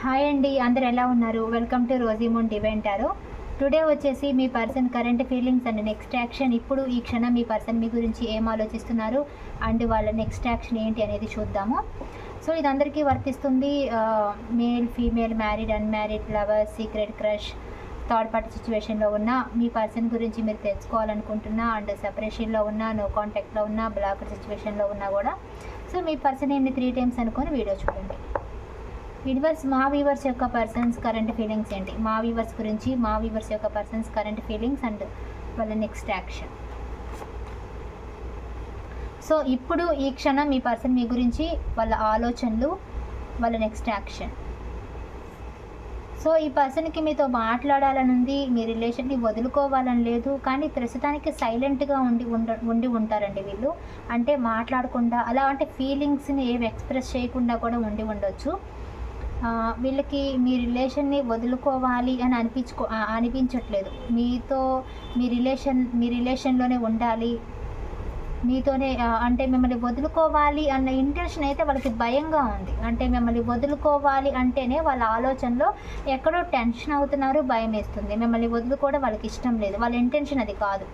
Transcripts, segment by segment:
Hi అండి అందరు ఎలా ఉన్నారు? వెల్కమ్ టు రోజీమోన్ డివెంటారు టుడే వచ్చేసి మీ person current feelings and next action ఇప్పుడు ఈ క్షణం మీ పర్సన్ మీ గురించి ఏం ఆలోచిస్తున్నారు అండ్ వాళ్ళ నెక్స్ట్ యాక్షన్ ఏంటి అనేది చూద్దాము. సో ఇది అందరికీ వర్తిస్తుంది male female married unmarried lover secret crush third party సిచ్యువేషన్లో ఉన్న మీ పర్సన్ గురించి మీరు తెలుసుకోవాలనుకుంటున్నా అండ్ సెపరేషన్లో ఉన్నా నో కాంటాక్ట్లో ఉన్నా బ్లాక్ సిచ్యువేషన్లో ఉన్నా కూడా. సో మీ పర్సన్ ఏంటి? త్రీ టైమ్స్ అనుకొని వీడియో చూడండి. యూనివర్స్ మా వీవర్స్ యొక్క పర్సన్స్ కరెంట్ ఫీలింగ్స్ ఏంటి? మా వీవర్స్ గురించి మా వీవర్స్ యొక్క పర్సన్స్ కరెంట్ ఫీలింగ్స్ అండ్ వాళ్ళ నెక్స్ట్ యాక్షన్ సో ఇప్పుడు ఈ క్షణం మీ పర్సన్ మీ గురించి వాళ్ళ ఆలోచనలు వాళ్ళ నెక్స్ట్ యాక్షన్ సో ఈ పర్సన్కి మీతో మాట్లాడాలని ఉంది మీ రిలేషన్ని వదులుకోవాలని లేదు కానీ ప్రస్తుతానికి సైలెంట్గా ఉండి ఉండ ఉండి ఉంటారండి వీళ్ళు. అంటే మాట్లాడకుండా అలా అంటే ఫీలింగ్స్ని ఏమి ఎక్స్ప్రెస్ చేయకుండా కూడా ఉండి ఉండొచ్చు. వీళ్ళకి మీ రిలేషన్ని వదులుకోవాలి అని అనిపించుకో అనిపించట్లేదు. మీతో మీ రిలేషన్ మీ రిలేషన్లోనే ఉండాలి. మీతోనే అంటే మిమ్మల్ని వదులుకోవాలి అన్న ఇంటెన్షన్ అయితే వాళ్ళకి భయంగా ఉంది. అంటే మిమ్మల్ని వదులుకోవాలి అంటేనే వాళ్ళ ఆలోచనలో ఎక్కడో టెన్షన్ అవుతున్నారు భయం వేస్తుంది మిమ్మల్ని వదులుకోవడం వాళ్ళకి ఇష్టం లేదు. వాళ్ళ ఇంటెన్షన్ అది కాదు.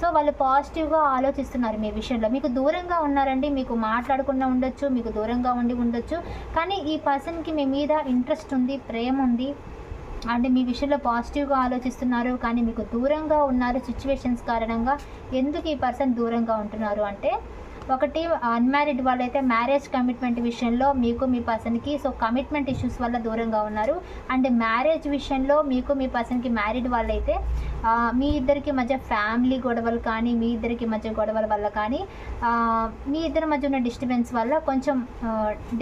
సో వాళ్ళు పాజిటివ్గా ఆలోచిస్తున్నారు మీ విషయంలో. మీకు దూరంగా ఉన్నారండి మీకు మాట్లాడకుండా ఉండొచ్చు మీకు దూరంగా ఉండి ఉండొచ్చు. కానీ ఈ పర్సన్కి మీ మీద ఇంట్రెస్ట్ ఉంది ప్రేమ ఉంది. అంటే మీ విషయంలో పాజిటివ్గా ఆలోచిస్తున్నారు కానీ మీకు దూరంగా ఉన్నారు సిచ్యువేషన్స్ కారణంగా. ఎందుకు ఈ పర్సన్ దూరంగా ఉంటున్నారు అంటే ఒకటి అన్మ్యారీడ్ వాళ్ళైతే మ్యారేజ్ కమిట్మెంట్ విషయంలో మీకు మీ పర్సన్కి సో కమిట్మెంట్ ఇష్యూస్ వల్ల దూరంగా ఉన్నారు. అండ్ మ్యారేజ్ విషయంలో మీకు మీ పర్సన్కి మ్యారీడ్ వాళ్ళైతే మీ ఇద్దరికి మధ్య ఫ్యామిలీ గొడవలు కానీ మీ ఇద్దరికి మధ్య గొడవల వల్ల కానీ మీ ఇద్దరి మధ్య ఉన్న డిస్టర్బెన్స్ వల్ల కొంచెం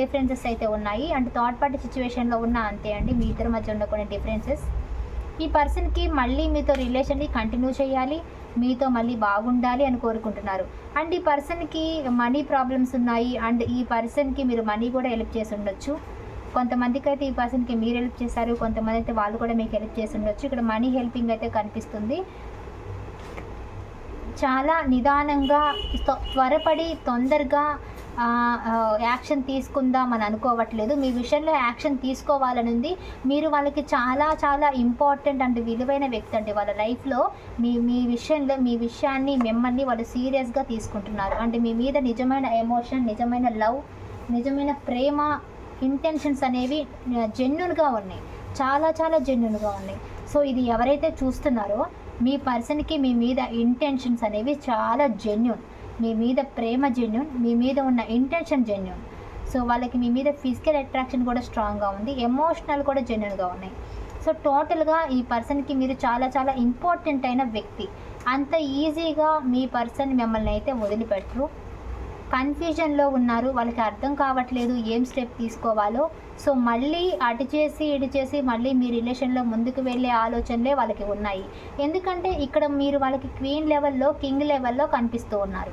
డిఫరెన్సెస్ అయితే ఉన్నాయి. అండ్ థర్డ్ పార్టీ సిచ్యువేషన్లో ఉన్న అంతే అండి మీ ఇద్దరి మధ్య ఉన్న కొన్ని డిఫరెన్సెస్ ఈ పర్సన్కి మళ్ళీ మీతో రిలేషన్ని కంటిన్యూ చేయాలి. మీతో మళ్ళీ బాగుండాలి అని కోరుకుంటున్నారు. అండ్ ఈ పర్సన్కి మనీ ప్రాబ్లమ్స్ ఉన్నాయి. అండ్ ఈ పర్సన్కి మీరు మనీ కూడా హెల్ప్ చేసి ఉండొచ్చు. కొంతమందికి అయితే ఈ పర్సన్కి మీరు హెల్ప్ చేశారు. కొంతమంది అయితే వాళ్ళు కూడా మీకు హెల్ప్ చేసి ఉండొచ్చు. ఇక్కడ మనీ హెల్పింగ్ అయితే కనిపిస్తుంది. చాలా నిదానంగా త్వ- త్వరపడి తొందరగా యాక్షన్ తీసుకుందాం అని అనుకోవట్లేదు. మీ విషయంలో యాక్షన్ తీసుకోవాలని ఉంది. మీరు వాళ్ళకి చాలా చాలా ఇంపార్టెంట్ అండ్ విలువైన వ్యక్తి అండి. వాళ్ళ లైఫ్లో మీ మీ విషయంలో మీ విషయాన్ని మిమ్మల్ని వాళ్ళు సీరియస్గా తీసుకుంటున్నారు. అంటే మీ మీద నిజమైన ఎమోషన్ నిజమైన లవ్ నిజమైన ప్రేమ ఇంటెన్షన్స్ అనేవి జెన్యున్గా ఉన్నాయి. చాలా చాలా జెన్యున్గా ఉన్నాయి. సో ఇది ఎవరైతే చూస్తున్నారో మీ పర్సన్కి మీ మీద ఇంటెన్షన్స్ అనేవి చాలా జెన్యున్. మీ మీద ప్రేమ జెన్యున్ మీ మీద ఉన్న ఇంటెన్షన్ జెన్యున్ సో వాళ్ళకి మీ మీద ఫిజికల్ అట్రాక్షన్ కూడా స్ట్రాంగ్గా ఉంది ఎమోషనల్ కూడా జెన్యున్గా ఉన్నాయి. సో టోటల్గా ఈ పర్సన్కి మీరు చాలా చాలా ఇంపార్టెంట్ అయిన వ్యక్తి. అంత ఈజీగా మీ పర్సన్ మిమ్మల్ని అయితే వదిలిపెట్టరు. కన్ఫ్యూజన్లో ఉన్నారు. వాళ్ళకి అర్థం కావట్లేదు ఏం స్టెప్ తీసుకోవాలో. సో మళ్ళీ అటు చేసి ఇటు చేసి మళ్ళీ మీ రిలేషన్లో ముందుకు వెళ్ళే ఆలోచనలే వాళ్ళకి ఉన్నాయి. ఎందుకంటే ఇక్కడ మీరు వాళ్ళకి క్వీన్ లెవెల్లో కింగ్ లెవెల్లో కనిపిస్తూ ఉన్నారు.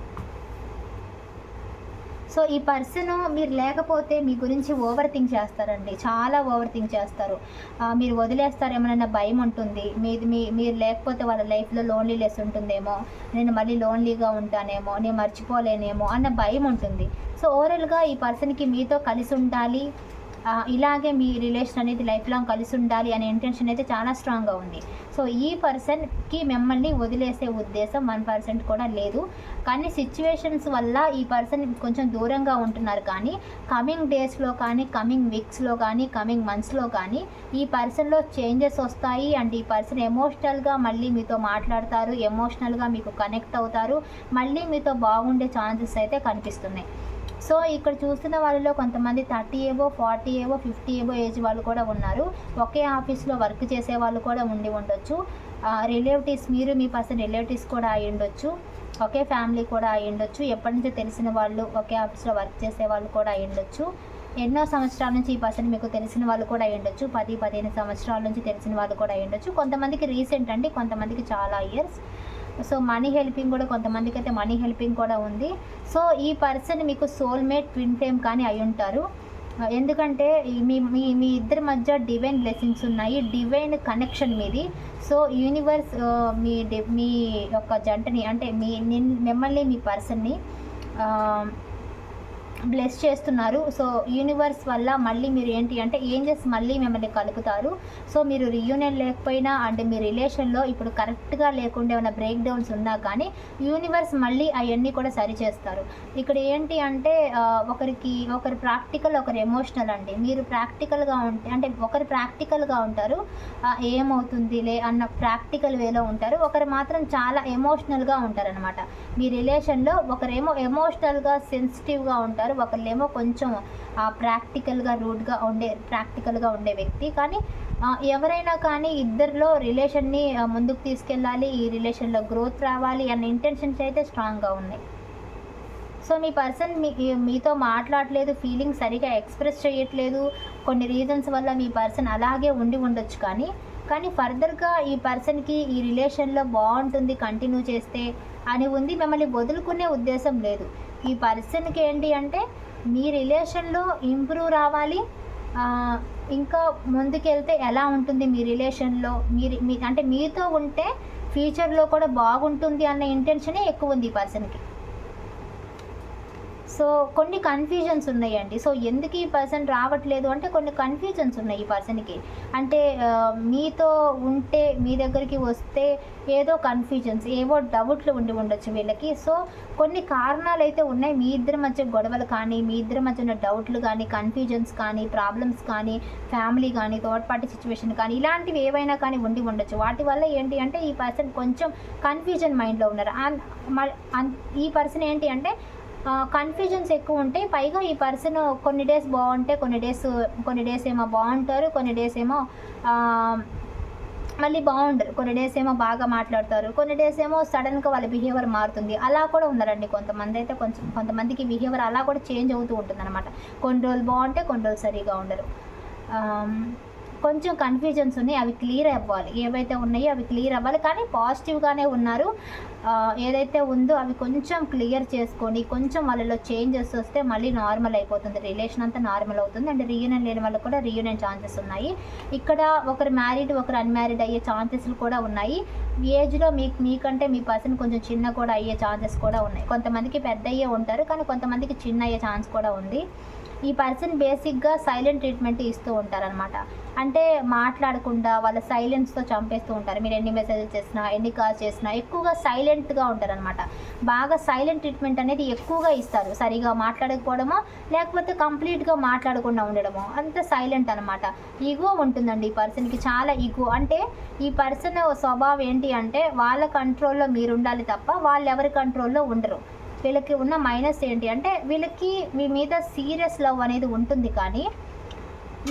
సో ఈ పర్సన్ మీరు లేకపోతే మీ గురించి ఓవర్ థింక్ చేస్తారండి. చాలా ఓవర్ థింక్ చేస్తారు మీరు మీరు వదిలేస్తారేమోనన్న భయం ఉంటుంది. మీది మీ మీరు లేకపోతే వాళ్ళ లైఫ్లో లోన్లీనెస్ ఉంటుందేమో. నేను మళ్ళీ లోన్లీగా ఉంటానేమో. నేను మర్చిపోలేనేమో అన్న భయం ఉంటుంది. సో ఓవరాల్గా ఈ పర్సన్కి మీతో కలిసి ఉండాలి. ఇలాగే మీ రిలేషన్ అనేది లైఫ్ లాంగ్ కలిసి ఉండాలి అనే ఇంటెన్షన్ అయితే చాలా స్ట్రాంగ్గా ఉంది. సో ఈ పర్సన్కి మిమ్మల్ని వదిలేసే ఉద్దేశం వన్ పర్సెంట్ కూడా లేదు. కానీ సిచ్యువేషన్స్ వల్ల ఈ పర్సన్ కొంచెం దూరంగా ఉంటున్నారు కానీ కమింగ్ డేస్లో కానీ కమింగ్ వీక్స్లో కానీ కమింగ్ మంత్స్లో కానీ ఈ పర్సన్లో చేంజెస్ వస్తాయి అండ్ ఈ పర్సన్ ఎమోషనల్గా మళ్ళీ మీతో మాట్లాడతారు ఎమోషనల్గా మీకు కనెక్ట్ అవుతారు మళ్ళీ మీతో బాగుండే ఛాన్సెస్ అయితే కనిపిస్తున్నాయి. సో ఇక్కడ చూస్తున్న వాళ్ళలో కొంతమంది థర్టీ ఏవో ఫార్టీ ఏవో ఫిఫ్టీ ఏవో ఏజ్ వాళ్ళు కూడా ఉన్నారు. ఒకే ఆఫీస్లో వర్క్ చేసే వాళ్ళు కూడా ఉండి ఉండొచ్చు. రిలేటివ్స్ మీరు మీ పర్సన్ రిలేటివ్స్ కూడా అయి ఉండొచ్చు. ఒకే ఫ్యామిలీ కూడా అయి ఉండొచ్చు. ఎప్పటి నుంచో తెలిసిన వాళ్ళు ఒకే ఆఫీస్లో వర్క్ చేసే వాళ్ళు కూడా అయి ఉండొచ్చు. ఎన్నో సంవత్సరాల నుంచి ఈ పర్సన్ మీకు తెలిసిన వాళ్ళు కూడా అయి ఉండొచ్చు. పది పదిహేను సంవత్సరాల నుంచి తెలిసిన వాళ్ళు కూడా అయి ఉండొచ్చు. కొంతమందికి రీసెంట్ అండి కొంతమందికి చాలా ఇయర్స్. సో మనీ హెల్పింగ్ కూడా కొంతమందికి అయితే మనీ హెల్పింగ్ కూడా ఉంది. సో ఈ పర్సన్ మీకు సోల్మేట్ ట్విన్ ఫ్లేమ్ కానీ అయి ఉంటారు. ఎందుకంటే మీ మీ మీ ఇద్దరి మధ్య డివైన్ బ్లెస్సింగ్స్ ఉన్నాయి. డివైన్ కనెక్షన్ మీది. సో యూనివర్స్ మీ మీ యొక్క జంటని అంటే మీ నిన్ మిమ్మల్ని మీ పర్సన్ని బ్లెస్ చేస్తున్నారు. సో యూనివర్స్ వల్ల మళ్ళీ మీరు ఏంటి అంటే ఏంజెస్ మళ్ళీ మిమ్మల్ని కలుపుతారు. సో మీరు రియూనియన్ లేకపోయినా అండ్ మీ రిలేషన్లో ఇప్పుడు కరెక్ట్గా లేకుండా ఏమైనా బ్రేక్ డౌన్స్ ఉన్నా కానీ యూనివర్స్ మళ్ళీ అవన్నీ కూడా సరి చేస్తారు ఇక్కడ ఏంటి అంటే ఒకరికి ఒకరు ప్రాక్టికల్ ఒకరు ఎమోషనల్ అండి. మీరు ప్రాక్టికల్గా ఉంటే అంటే ఒకరు ప్రాక్టికల్గా ఉంటారు. ఏమవుతుంది ఏమవుతుందిలే అన్న ప్రాక్టికల్ వేలో ఉంటారు. ఒకరు మాత్రం చాలా ఎమోషనల్గా ఉంటారనమాట మీ రిలేషన్లో ఒకరేమో ఎమోషనల్గా సెన్సిటివ్గా ఉంటారు. ఒకళ్ళేమో కొంచెం ప్రాక్టికల్గా రూడ్గా ఉండే ప్రాక్టికల్గా ఉండే వ్యక్తి. కానీ ఎవరైనా కానీ ఇద్దరిలో రిలేషన్ని ముందుకు తీసుకెళ్ళాలి. ఈ రిలేషన్లో గ్రోత్ రావాలి అన్న ఇంటెన్షన్స్ అయితే స్ట్రాంగ్గా ఉన్నాయి. సో మీ పర్సన్ మీ మీతో మాట్లాడలేదు ఫీలింగ్ సరిగా ఎక్స్ప్రెస్ చేయట్లేదు. కొన్ని రీజన్స్ వల్ల మీ పర్సన్ అలాగే ఉండి ఉండొచ్చు కానీ కానీ ఫర్దర్గా ఈ పర్సన్కి ఈ రిలేషన్లో బాగుంటుంది కంటిన్యూ చేస్తే అని ఉంది. మిమ్మల్ని వదులుకునే ఉద్దేశం లేదు. ఈ పర్సన్కి ఏంటి అంటే మీ రిలేషన్లో ఇంప్రూవ్ రావాలి. ఇంకా ముందుకెళ్తే ఎలా ఉంటుంది మీ రిలేషన్లో? మీరు మీ అంటే మీతో ఉంటే ఫ్యూచర్లో కూడా బాగుంటుంది అన్న ఇంటెన్షనే ఎక్కువ ఉంది ఈ పర్సన్కి సో కొన్ని కన్ఫ్యూజన్స్ ఉన్నాయండి. సో ఎందుకు ఈ పర్సన్ రావట్లేదు అంటే కొన్ని కన్ఫ్యూజన్స్ ఉన్నాయి ఈ పర్సన్కి అంటే మీతో ఉంటే మీ దగ్గరికి వస్తే ఏదో కన్ఫ్యూజన్స్ ఏవో డౌట్లు ఉండి ఉండొచ్చు వీళ్ళకి. సో కొన్ని కారణాలు అయితే ఉన్నాయి. మీ ఇద్దరి మధ్య గొడవలు కానీ మీ ఇద్దరి మధ్య ఉన్న డౌట్లు కానీ కన్ఫ్యూజన్స్ కానీ ప్రాబ్లమ్స్ కానీ ఫ్యామిలీ కానీ థర్డ్ పార్టీ సిచ్యువేషన్ కానీ ఇలాంటివి ఏవైనా కానీ ఉండి ఉండొచ్చు. వాటి వల్ల ఏంటి అంటే ఈ పర్సన్ కొంచెం కన్ఫ్యూజన్ మైండ్లో ఉన్నారు. మ- అన్- ఈ పర్సన్ ఏంటి అంటే కన్ఫ్యూజన్స్ ఎక్కువ ఉంటాయి. పైగా ఈ పర్సన్ కొన్ని డేస్ బాగుంటే కొన్ని డేస్ కొన్ని డేస్ ఏమో బాగుంటారు కొన్ని డేస్ ఏమో మళ్ళీ బాగుండరు. కొన్ని డేస్ ఏమో బాగా మాట్లాడతారు కొన్ని డేస్ ఏమో సడన్గా వాళ్ళ బిహేవియర్ మారుతుంది. అలా కూడా ఉన్నారండి కొంతమంది అయితే. కొంచెం కొంతమందికి బిహేవియర్ అలా కూడా చేంజ్ అవుతూ ఉంటుంది అనమాట కొన్ని రోజులు బాగుంటే కొన్ని రోజులు సరిగా ఉండరు. కొంచెం కన్ఫ్యూజన్స్ ఉన్నాయి అవి క్లియర్ అవ్వాలి. ఏవైతే ఉన్నాయో అవి క్లియర్ అవ్వాలి. కానీ పాజిటివ్గానే ఉన్నారు. ఏదైతే ఉందో అవి కొంచెం క్లియర్ చేసుకొని కొంచెం వాళ్ళలో చేంజెస్ వస్తే మళ్ళీ నార్మల్ అయిపోతుంది. రిలేషన్ అంతా నార్మల్ అవుతుంది. అండ్ రీయూనియన్ లేని వాళ్ళకి కూడా రీయూనియన్ ఛాన్సెస్ ఉన్నాయి. ఇక్కడ ఒకరు మ్యారీడ్ ఒకరు అన్మ్యారీడ్ అయ్యే ఛాన్సెస్లు కూడా ఉన్నాయి. ఏజ్లో మీకు మీకంటే మీ పర్సన్ కొంచెం చిన్న కూడా అయ్యే ఛాన్సెస్ కూడా ఉన్నాయి. కొంతమందికి పెద్ద అయ్యే ఉంటారు. కానీ కొంతమందికి చిన్న అయ్యే ఛాన్స్ కూడా ఉంది. ఈ పర్సన్ బేసిక్గా సైలెంట్ ట్రీట్మెంట్ ఇస్తూ ఉంటారనమాట అంటే మాట్లాడకుండా వాళ్ళ సైలెన్స్తో చంపేస్తూ ఉంటారు. మీరు ఎన్ని మెసేజెస్ చేసినా ఎన్ని కాల్స్ చేసినా ఎక్కువగా సైలెంట్గా ఉంటారనమాట బాగా సైలెంట్ ట్రీట్మెంట్ అనేది ఎక్కువగా ఇస్తారు. సరిగా మాట్లాడకపోవడమో లేకపోతే కంప్లీట్గా మాట్లాడకుండా ఉండడమో అంత సైలెంట్ అనమాట ఈగో ఉంటుందండి ఈ పర్సన్కి చాలా ఈగో అంటే ఈ పర్సన్ స్వభావం ఏంటి అంటే వాళ్ళ కంట్రోల్లో మీరు ఉండాలి తప్ప వాళ్ళు ఎవరి కంట్రోల్లో ఉండరు. వీళ్ళకి ఉన్న మైనస్ ఏంటి అంటే వీళ్ళకి మీ మీద సీరియస్ లవ్ అనేది ఉంటుంది కానీ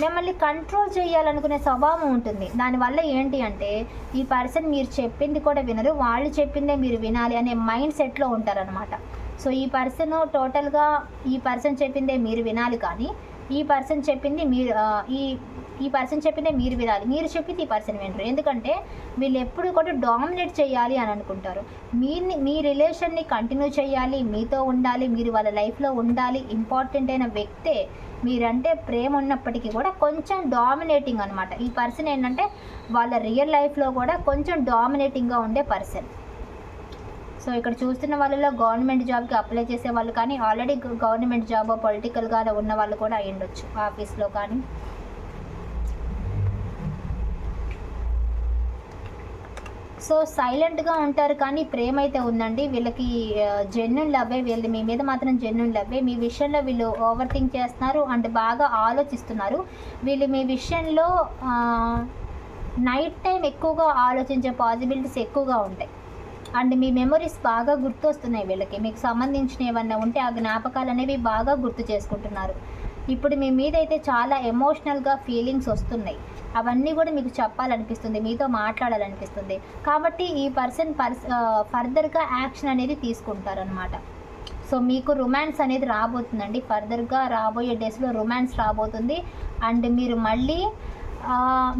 మిమ్మల్ని కంట్రోల్ చేయాలనుకునే స్వభావం ఉంటుంది. దానివల్ల ఏంటి అంటే ఈ పర్సన్ మీరు చెప్పింది కూడా వినరు వాళ్ళు చెప్పిందే మీరు వినాలి అనే మైండ్ సెట్లో ఉంటారనమాట సో ఈ పర్సన్ టోటల్గా ఈ పర్సన్ చెప్పిందే మీరు వినాలి కానీ ఈ పర్సన్ చెప్పింది మీరు ఈ ఈ పర్సన్ చెప్పిందే మీరు వినాలి. మీరు చెప్పింది ఈ పర్సన్ వినరు. ఎందుకంటే వీళ్ళు ఎప్పుడు కూడా డామినేట్ చేయాలి అని అనుకుంటారు. మీని మీ రిలేషన్ని కంటిన్యూ చేయాలి మీతో ఉండాలి మీరు వాళ్ళ లైఫ్లో ఉండాలి ఇంపార్టెంట్ అయిన వ్యక్తే మీరంటే ప్రేమ ఉన్నప్పటికీ కూడా కొంచెం డామినేటింగ్ అనమాట ఈ పర్సన్ ఏంటంటే వాళ్ళ రియల్ లైఫ్లో కూడా కొంచెం డామినేటింగ్గా ఉండే పర్సన్ సో ఇక్కడ చూస్తున్న వాళ్ళలో గవర్నమెంట్ జాబ్కి అప్లై చేసే వాళ్ళు కానీ ఆల్రెడీ గవర్నమెంట్ జాబ్ పొలిటికల్గా ఉన్న వాళ్ళు కూడా అయ్యుండొచ్చు ఆఫీస్లో కానీ. సో సైలెంట్గా ఉంటారు కానీ ప్రేమ అయితే ఉందండి. వీళ్ళకి జెన్యున్ లవ్వే వీళ్ళు మీ మీద మాత్రం జెన్యున్ లవ్వే మీ విషయంలో వీళ్ళు ఓవర్ థింక్ చేస్తున్నారు అండ్ బాగా ఆలోచిస్తున్నారు. వీళ్ళు మీ విషయంలో నైట్ టైం ఎక్కువగా ఆలోచించే పాసిబిలిటీస్ ఎక్కువగా ఉంటాయి. అండ్ మీ మెమొరీస్ బాగా గుర్తొస్తున్నాయి వీళ్ళకి. మీకు సంబంధించిన ఏమన్నా ఉంటే ఆ జ్ఞాపకాలు అనేవి బాగా గుర్తు చేసుకుంటున్నారు. ఇప్పుడు మీ మీద అయితే చాలా ఎమోషనల్గా ఫీలింగ్స్ వస్తున్నాయి. అవన్నీ కూడా మీకు చెప్పాలనిపిస్తుంది మీతో మాట్లాడాలనిపిస్తుంది. కాబట్టి ఈ పర్సన్ పర్స్ ఫర్దర్గా యాక్షన్ అనేది తీసుకుంటారనమాట సో మీకు రొమాన్స్ అనేది రాబోతుందండి. ఫర్దర్గా రాబోయే డేస్లో రొమాన్స్ రాబోతుంది. అండ్ మీరు మళ్ళీ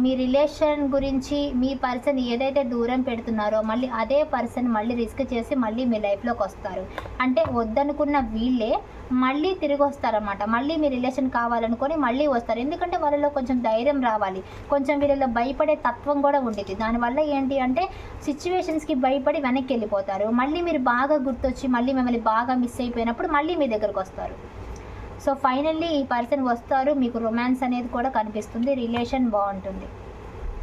మీ రిలేషన్ గురించి మీ పర్సన్ ఏదైతే దూరం పెడుతున్నారో మళ్ళీ అదే పర్సన్ మళ్ళీ రిస్క్ చేసి మళ్ళీ మీ లైఫ్లోకి వస్తారు. అంటే వద్దనుకున్న వీళ్ళే మళ్ళీ తిరిగి వస్తారన్నమాట. మళ్ళీ మీ రిలేషన్ కావాలనుకొని మళ్ళీ వస్తారు. ఎందుకంటే వాళ్ళలో కొంచెం ధైర్యం రావాలి. కొంచెం వీళ్ళలో భయపడే తత్వం కూడా ఉండేది దానివల్ల ఏంటి అంటే సిచ్యువేషన్స్కి భయపడి వెనక్కి వెళ్ళిపోతారు. మళ్ళీ మీరు బాగా గుర్తొచ్చి మళ్ళీ మిమ్మల్ని బాగా మిస్ అయిపోయినప్పుడు మళ్ళీ మీ దగ్గరకు వస్తారు. సో ఫైనల్లీ ఈ పర్సన్ వస్తారు మీకు రొమాన్స్ అనేది కూడా కనిపిస్తుంది రిలేషన్ బాగుంటుంది.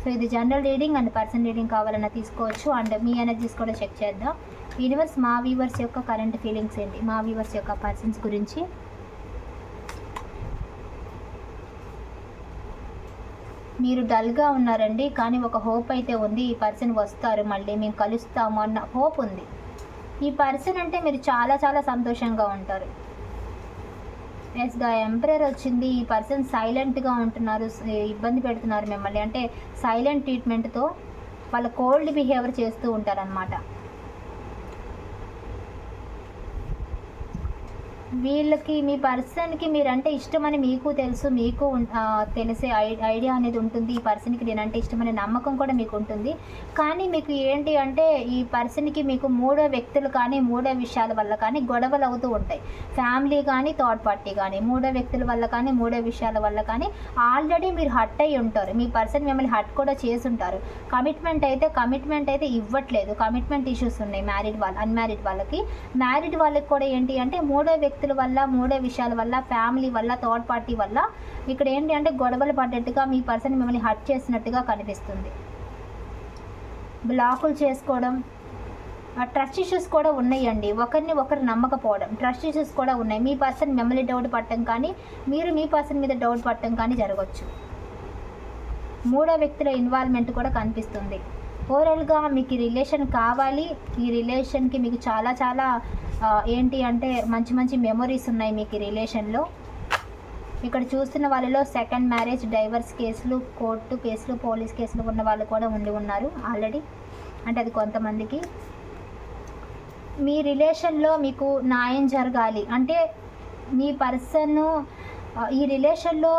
సో ఇది general reading and person reading కావాలన్నా తీసుకోవచ్చు. అండ్ మీ ఎనర్జీస్ కూడా చెక్ చేద్దాం. యూనివర్స్ మా వీవర్స్ యొక్క కరెంట్ ఫీలింగ్స్ ఏంటి? మా వీవర్స్ యొక్క పర్సన్స్ గురించి. మీరు డల్గా ఉన్నారండి కానీ ఒక హోప్ అయితే ఉంది ఈ పర్సన్ వస్తారు మళ్ళీ మేము కలుస్తాము అన్న హోప్ ఉంది. ఈ పర్సన్ అంటే మీరు చాలా చాలా సంతోషంగా ఉంటారు. ఎస్గా ఎంపరర్ వచ్చింది. ఈ పర్సన్ సైలెంట్గా ఉంటున్నారు. ఇబ్బంది పెడుతున్నారు మిమ్మల్ని. అంటే సైలెంట్ ట్రీట్మెంట్తో వాళ్ళ కోల్డ్ బిహేవియర్ చేస్తూ ఉంటారనమాట వీళ్ళకి మీ పర్సన్కి మీరంటే ఇష్టమని మీకు తెలుసు మీకు తెలిసే ఐ- ఐడియా అనేది ఉంటుంది. ఈ పర్సన్కి నేనంటే ఇష్టమనే నమ్మకం కూడా మీకు ఉంటుంది కానీ మీకు ఏంటి అంటే ఈ పర్సన్కి మీకు మూడో వ్యక్తులు కానీ మూడో విషయాల వల్ల కానీ గొడవలు అవుతూ ఉంటాయి. ఫ్యామిలీ కానీ థర్డ్ పార్టీ కానీ మూడో వ్యక్తుల వల్ల కానీ మూడో విషయాల వల్ల కానీ ఆల్రెడీ మీరు హట్ అయి ఉంటారు. మీ పర్సన్ మిమ్మల్ని హట్ కూడా చేసి ఉంటారు కమిట్మెంట్ అయితే కమిట్మెంట్ అయితే ఇవ్వట్లేదు. కమిట్మెంట్ ఇష్యూస్ ఉన్నాయి మ్యారీడ్ వాళ్ళ అన్మ్యారీడ్ వాళ్ళకి. మ్యారీడ్ వాళ్ళకి కూడా ఏంటి అంటే మూడో వ్యక్తి వ్యక్తుల వల్ల మూడో విషయాల వల్ల ఫ్యామిలీ వల్ల థర్డ్ పార్టీ వల్ల ఇక్కడ ఏంటి అంటే గొడవలు పడ్డట్టుగా మీ పర్సన్ మిమ్మల్ని హట్ చేసినట్టుగా కనిపిస్తుంది. బ్లాకులు చేసుకోవడం ట్రస్ట్ ఇష్యూస్ కూడా ఉన్నాయండి. ఒకరిని ఒకరు నమ్మకపోవడం ట్రస్ట్ ఇష్యూస్ కూడా ఉన్నాయి. మీ పర్సన్ మిమ్మల్ని డౌట్ పట్టడం కానీ మీరు మీ పర్సన్ మీద డౌట్ పట్టడం కానీ జరగవచ్చు మూడో వ్యక్తుల ఇన్వాల్వ్మెంట్ కూడా కనిపిస్తుంది. ఓవరాల్గా మీకు ఈ రిలేషన్ కావాలి. ఈ రిలేషన్కి మీకు చాలా చాలా ఏంటి అంటే మంచి మంచి మెమొరీస్ ఉన్నాయి మీకు ఈ రిలేషన్లో. ఇక్కడ చూస్తున్న వాళ్ళలో సెకండ్ మ్యారేజ్ డైవర్స్ కేసులు కోర్టు కేసులు పోలీస్ కేసులు ఉన్న వాళ్ళు కూడా ఉండి ఉన్నారు ఆల్రెడీ. అంటే అది కొంతమందికి. మీ రిలేషన్లో మీకు న్యాయం జరగాలి. అంటే మీ పర్సన్ ఈ రిలేషన్లో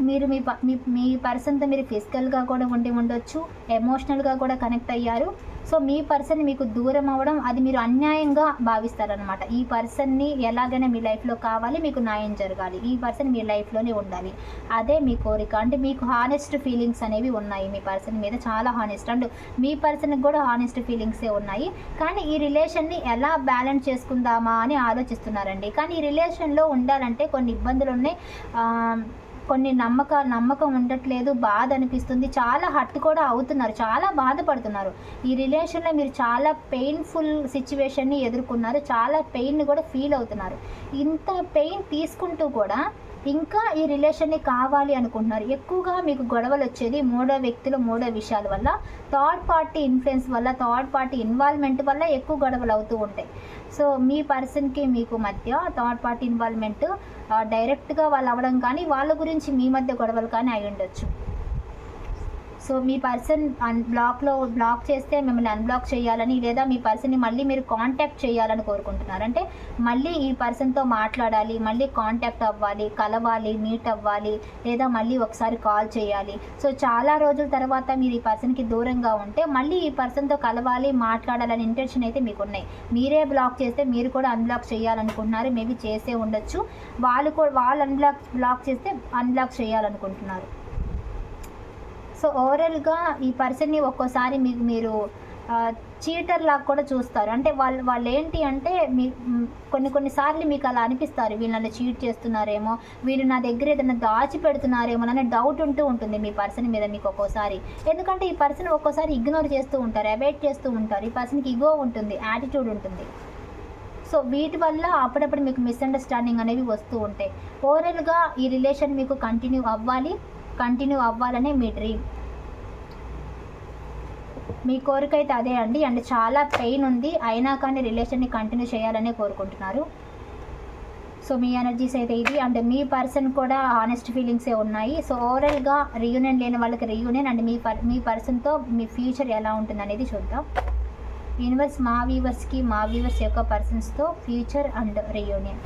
మీరు మీ మీ మీ పర్సన్తో మీరు ఫిజికల్గా కూడా ఉండి ఉండొచ్చు ఎమోషనల్గా కూడా కనెక్ట్ అయ్యారు. సో మీ పర్సన్ మీకు దూరం అవ్వడం అది మీరు అన్యాయంగా భావిస్తారనమాట ఈ పర్సన్ని ఎలాగైనా మీ లైఫ్లో కావాలి మీకు న్యాయం జరగాలి. ఈ పర్సన్ మీ లైఫ్లోనే ఉండాలి. అదే మీ కోరిక. అంటే మీకు హానెస్ట్ ఫీలింగ్స్ అనేవి ఉన్నాయి మీ పర్సన్ మీద. చాలా హానెస్ట్ అండ్ మీ పర్సన్కి కూడా హానెస్ట్ ఫీలింగ్సే ఉన్నాయి. కానీ ఈ రిలేషన్ని ఎలా బ్యాలెన్స్ చేసుకుందామా అని ఆలోచిస్తున్నారండి. కానీ ఈ రిలేషన్లో ఉండాలంటే కొన్ని ఇబ్బందులు ఉన్నాయి. కొన్ని నమ్మక నమ్మకం ఉండట్లేదు బాధ అనిపిస్తుంది. చాలా హర్ట్ కూడా అవుతున్నారు. చాలా బాధపడుతున్నారు. ఈ రిలేషన్లో మీరు చాలా పెయిన్ఫుల్ సిచ్యువేషన్ని ఎదుర్కొన్నారు. చాలా పెయిన్ కూడా ఫీల్ అవుతున్నారు. ఇంత పెయిన్ తీసుకుంటూ కూడా ఇంకా ఈ రిలేషన్ని కావాలి అనుకుంటున్నారు. ఎక్కువగా మీకు గొడవలు వచ్చేది మూడో వ్యక్తులు మూడో విషయాల వల్ల థర్డ్ పార్టీ ఇన్ఫ్లుయెన్స్ వల్ల థర్డ్ పార్టీ ఇన్వాల్వ్మెంట్ వల్ల ఎక్కువ గొడవలు అవుతూ ఉంటాయి. సో మీ పర్సన్కి మీకు మధ్య థర్డ్ పార్టీ ఇన్వాల్వ్మెంట్ డైరెక్ట్గా వాళ్ళు అవ్వడం కానీ వాళ్ళ గురించి మీ మధ్య గొడవలు కానీ అయి ఉండొచ్చు సో మీ పర్సన్ అన్ బ్లాక్లో బ్లాక్ చేస్తే మిమ్మల్ని అన్బ్లాక్ చేయాలని లేదా మీ పర్సన్ని మళ్ళీ మీరు కాంటాక్ట్ చేయాలని కోరుకుంటున్నారు. అంటే మళ్ళీ ఈ పర్సన్తో మాట్లాడాలి మళ్ళీ కాంటాక్ట్ అవ్వాలి కలవాలి మీట్ అవ్వాలి లేదా మళ్ళీ ఒకసారి కాల్ చేయాలి. సో చాలా రోజుల తర్వాత మీరు ఈ పర్సన్కి దూరంగా ఉంటే మళ్ళీ ఈ పర్సన్తో కలవాలి మాట్లాడాలని ఇంటెన్షన్ అయితే మీకు ఉన్నాయి మీరే బ్లాక్ చేస్తే మీరు కూడా అన్బ్లాక్ చేయాలనుకుంటున్నారు. మేబీ చేసే ఉండొచ్చు. వాళ్ళు కూడా వాళ్ళు అన్బ్లాక్ బ్లాక్ చేస్తే అన్బ్లాక్ చేయాలనుకుంటున్నారు. సో ఓవరాల్గా ఈ పర్సన్ని ఒక్కోసారి మీకు మీరు చీటర్ లాగా కూడా చూస్తారు. అంటే వాళ్ళు వాళ్ళు ఏంటి అంటే మీ కొన్ని కొన్నిసార్లు మీకు అలా అనిపిస్తారు. వీళ్ళు నన్ను చీట్ చేస్తున్నారేమో వీళ్ళు నా దగ్గర ఏదైనా దాచి పెడుతున్నారేమో అనే డౌట్ ఉంటూ ఉంటుంది మీ పర్సన్ మీద మీకు ఒక్కోసారి. ఎందుకంటే ఈ పర్సన్ ఒక్కోసారి ఇగ్నోర్ చేస్తూ ఉంటారు అవాయిడ్ చేస్తూ ఉంటారు. ఈ పర్సన్కి ఇగో ఉంటుంది యాటిట్యూడ్ ఉంటుంది. సో వీటి వల్ల అప్పుడప్పుడు మీకు మిస్అండర్స్టాండింగ్ అనేవి వస్తూ ఉంటాయి. ఓవరాల్గా ఈ రిలేషన్ మీకు కంటిన్యూ అవ్వాలి. కంటిన్యూ అవ్వాలనే మీ డ్రీమ్. మీ కోరిక అయితే అదే అండి. అండ్ చాలా పెయిన్ ఉంది. అయినా కానీ రిలేషన్ని కంటిన్యూ చేయాలనే కోరుకుంటున్నారు. సో మీ ఎనర్జీస్ అయితే ఇది. అండ్ మీ పర్సన్ కూడా ఆనెస్ట్ ఫీలింగ్సే ఉన్నాయి. సో ఓవరాల్గా రీయూనియన్ లేని వాళ్ళకి రీయూనియన్ అండ్ మీ పర్ మీ పర్సన్తో మీ ఫ్యూచర్ ఎలా ఉంటుంది అనేది చూద్దాం. యూనివర్స్ మా వీవర్స్కి మా వీవర్స్ యొక్క పర్సన్స్తో ఫ్యూచర్ అండ్ రీయూనియన్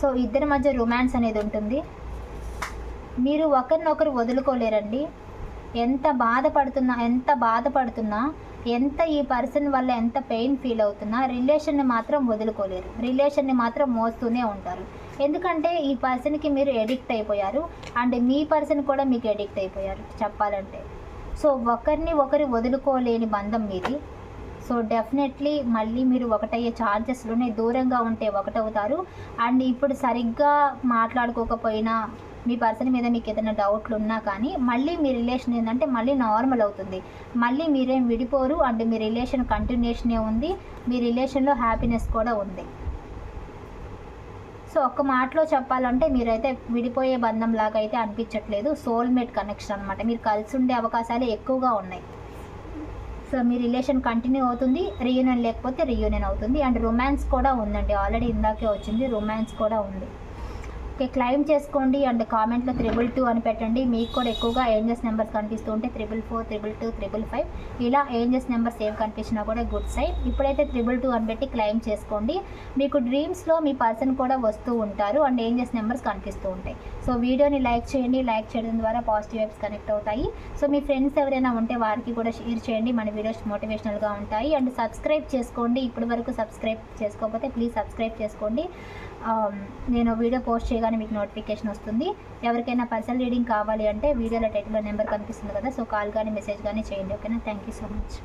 సో ఇద్దరి మధ్య రొమాన్స్ అనేది ఉంటుంది. మీరు ఒకరినొకరు వదులుకోలేరండి. ఎంత బాధపడుతున్నా ఎంత బాధపడుతున్నా ఎంత ఈ పర్సన్ వల్ల ఎంత పెయిన్ ఫీల్ అవుతున్నా రిలేషన్ని మాత్రం వదులుకోలేరు. రిలేషన్ని మాత్రం మోస్తూనే ఉంటారు. ఎందుకంటే ఈ పర్సన్కి మీరు ఎడిక్ట్ అయిపోయారు. అండ్ మీ పర్సన్ కూడా మీకు ఎడిక్ట్ అయిపోయారు చెప్పాలంటే. సో ఒకరిని ఒకరు వదులుకోలేని బంధం మీది. సో డెఫినెట్లీ మళ్ళీ మీరు ఒకటయ్యే ఛాన్సెస్లోనే దూరంగా ఉంటే ఒకటవుతారు. అండ్ ఇప్పుడు సరిగ్గా మాట్లాడుకోకపోయినా మీ పర్సన్ మీద మీకు ఏదైనా డౌట్లు ఉన్నా కానీ మళ్ళీ మీ రిలేషన్ ఏంటంటే మళ్ళీ నార్మల్ అవుతుంది. మళ్ళీ మీరేం విడిపోరు అండ్ మీ రిలేషన్ కంటిన్యూషనే ఉంది. మీ రిలేషన్లో హ్యాపీనెస్ కూడా ఉంది. సో ఒక్క మాటలో చెప్పాలంటే మీరైతే విడిపోయే బంధం లాగా అయితే అనిపించట్లేదు. సోల్మేట్ కనెక్షన్ అనమాట మీరు కలిసి ఉండే అవకాశాలు ఎక్కువగా ఉన్నాయి. సో మీ రిలేషన్ కంటిన్యూ అవుతుంది రీయూనియన్ లేకపోతే రీయూనియన్ అవుతుంది. అండ్ రొమాన్స్ కూడా ఉందండి. ఆల్రెడీ ఇందాకే వచ్చింది రొమాన్స్ కూడా ఉంది. ఓకే క్లైమ్ చేసుకోండి అండ్ కామెంట్లో త్రిబుల్ టూ అని పెట్టండి. మీకు కూడా ఎక్కువగా ఏంజెస్ నెంబర్స్ కనిపిస్తూ ఉంటే triple four triple two triple five ఇలా ఏంజెస్ నెంబర్స్ ఏం కనిపించినా కూడా గుడ్ సైడ్. ఇప్పుడైతే త్రిబుల్ టూ అని పెట్టి క్లైమ్ చేసుకోండి. మీకు డ్రీమ్స్లో మీ పర్సన్ కూడా వస్తూ ఉంటారు అండ్ ఏంజెస్ నెంబర్స్ కనిపిస్తూ ఉంటాయి. సో వీడియోని లైక్ చేయండి. లైక్ చేయడం ద్వారా పాజిటివ్ వైబ్స్ కనెక్ట్ అవుతాయి. సో మీ ఫ్రెండ్స్ ఎవరైనా ఉంటే వారికి కూడా షేర్ చేయండి. మన వీడియోస్ మోటివేషనల్గా ఉంటాయి. అండ్ సబ్స్క్రైబ్ చేసుకోండి. ఇప్పటి వరకు సబ్స్క్రైబ్ చేసుకోకపోతే ప్లీజ్ సబ్స్క్రైబ్ చేసుకోండి. నేను వీడియో పోస్ట్ చేయగానే మీకు నోటిఫికేషన్ వస్తుంది. ఎవరికైనా పర్సనల్ రీడింగ్ కావాలి అంటే వీడియోలో టైటిల్లో నెంబర్ కనిపిస్తుంది కదా సో కాల్ కానీ మెసేజ్ కానీ చేయండి ఓకేనా? Thank you so much.